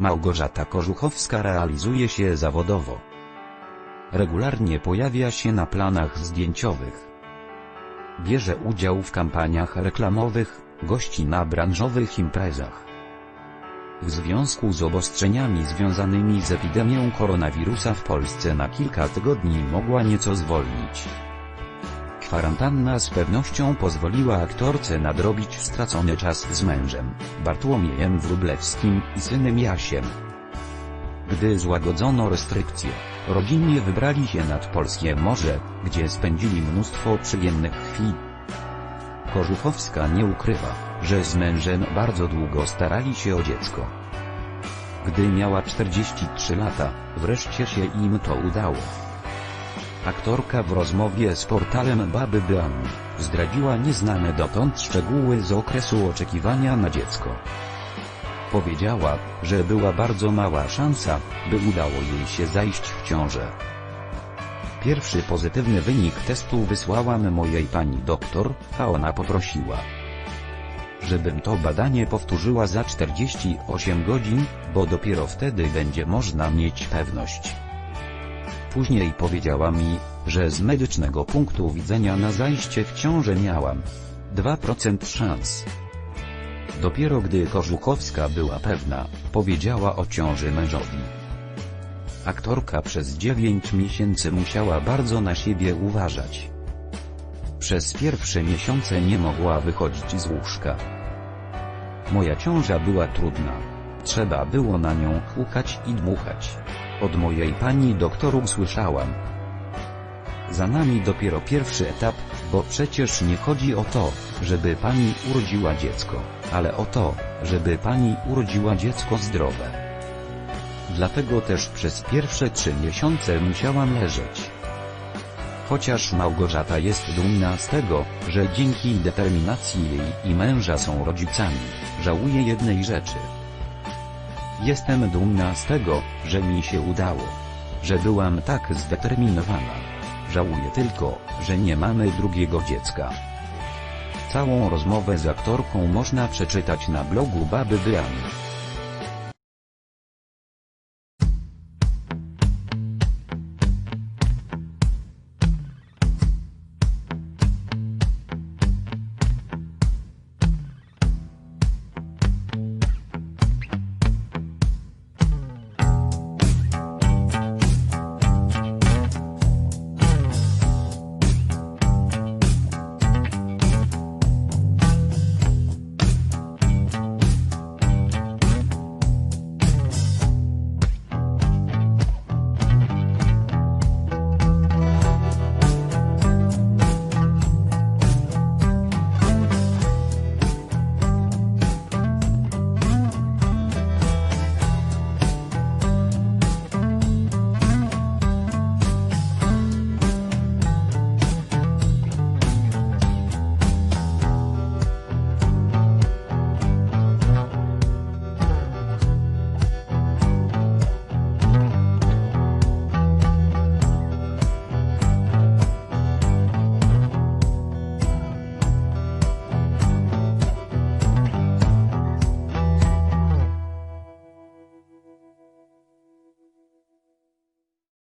Małgorzata Korzuchowska realizuje się zawodowo. Regularnie pojawia się na planach zdjęciowych. Bierze udział w kampaniach reklamowych, gości na branżowych imprezach. W związku z obostrzeniami związanymi z epidemią koronawirusa w Polsce na kilka tygodni mogła nieco zwolnić. Kwarantanna z pewnością pozwoliła aktorce nadrobić stracony czas z mężem, Bartłomiejem Wróblewskim i synem Jasiem. Gdy złagodzono restrykcje, rodzinnie wybrali się nad polskie morze, gdzie spędzili mnóstwo przyjemnych chwil. Korzuchowska nie ukrywa, że z mężem bardzo długo starali się o dziecko. Gdy miała 43 lata, wreszcie się im to udało. Aktorka w rozmowie z portalem Baby Bean zdradziła nieznane dotąd szczegóły z okresu oczekiwania na dziecko. Powiedziała, że była bardzo mała szansa, by udało jej się zajść w ciążę. Pierwszy pozytywny wynik testu wysłałam mojej pani doktor, a ona poprosiła, żebym to badanie powtórzyła za 48 godzin, bo dopiero wtedy będzie można mieć pewność. Później powiedziała mi, że z medycznego punktu widzenia na zajście w ciążę miałam 2% szans. Dopiero gdy Korzuchowska była pewna, powiedziała o ciąży mężowi. Aktorka przez 9 miesięcy musiała bardzo na siebie uważać. Przez pierwsze miesiące nie mogła wychodzić z łóżka. Moja ciąża była trudna. Trzeba było na nią hukać i dmuchać. Od mojej pani doktor usłyszałam. Za nami dopiero pierwszy etap, bo przecież nie chodzi o to, żeby pani urodziła dziecko, ale o to, żeby pani urodziła dziecko zdrowe. Dlatego też przez pierwsze trzy miesiące musiałam leżeć. Chociaż Małgorzata jest dumna z tego, że dzięki determinacji jej i męża są rodzicami, żałuje jednej rzeczy. Jestem dumna z tego, że mi się udało. Że byłam tak zdeterminowana. Żałuję tylko, że nie mamy drugiego dziecka. Całą rozmowę z aktorką można przeczytać na blogu Baby Beany.